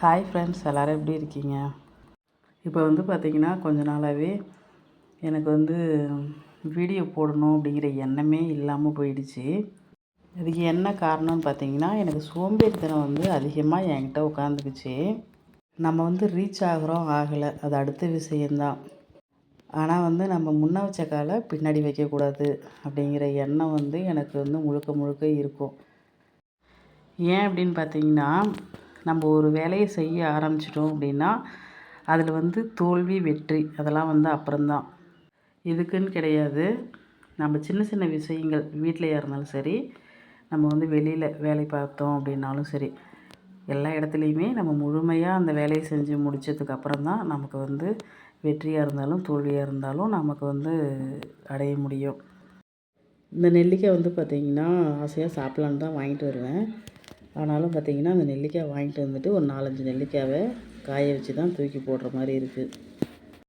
Hi friends எல்லோரும் எப்படி இருக்கீங்க? இப்போ வந்து பார்த்திங்கன்னா கொஞ்ச நாளாகவே எனக்கு வந்து வீடியோ போடணும் அப்படிங்கிற எண்ணமே இல்லாமல் போயிடுச்சு. அதுக்கு என்ன காரணம்னு பார்த்தீங்கன்னா எனக்கு சோம்பேறித்தனம் வந்து அதிகமாக என்கிட்ட உட்காந்துக்குச்சு நம்ம வந்து ரீச் ஆகிறோம் ஆகலை. அது அடுத்த விஷயந்தான் ஆனால் வந்து நம்ம முன்ன வச்ச காலை பின்னாடி வைக்கக்கூடாது அப்படிங்கிற எண்ணம் வந்து எனக்கு வந்து முழுக்க முழுக்க இருக்கும். ஏன் அப்படின்னு பார்த்தீங்கன்னா நம்ம ஒரு வேலையை செய்ய ஆரம்பிச்சிட்டோம் அப்படின்னா அதில் வந்து தோல்வி வெற்றி அதெல்லாம் வந்து அப்புறம்தான். இதுக்குன்னு கிடையாது. நம்ம சின்ன சின்ன விஷயங்கள் வீட்டிலையாக இருந்தாலும் சரி நம்ம வந்து வெளியில் வேலை பார்த்தோம் அப்படின்னாலும் சரி எல்லா இடத்துலையுமே நம்ம முழுமையாக அந்த வேலையை செஞ்சு முடித்ததுக்கு அப்புறம் தான் நமக்கு வந்து வெற்றியாக இருந்தாலும் தோல்வியாக இருந்தாலும் நமக்கு வந்து அடைய முடியும். இந்த நெல்லிக்காய் வந்து பார்த்திங்கன்னா ஆசையாக சாப்பிட்லான்னு தான் வாங்கிட்டு வருவேன். ஆனாலும் பார்த்திங்கன்னா அந்த நெல்லிக்காய் வாங்கிட்டு வந்துட்டு ஒரு நாலஞ்சு நெல்லிக்காவை காய வச்சு தான் தூக்கி போடுற மாதிரி இருக்குது